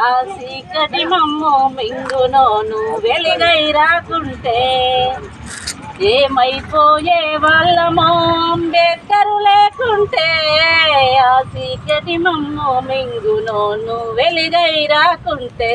ఆ చీకటి మమ్ము మింగునోను వెలుగై రాకుంటే. ఏమైపోయే వాళ్ళమో అంబేద్కరు లేకుంటే. ఆ చీకటి మమ్ము మింగునోను వెలుగై రాకుంటే.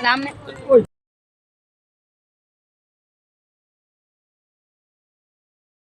Salamat. Uy.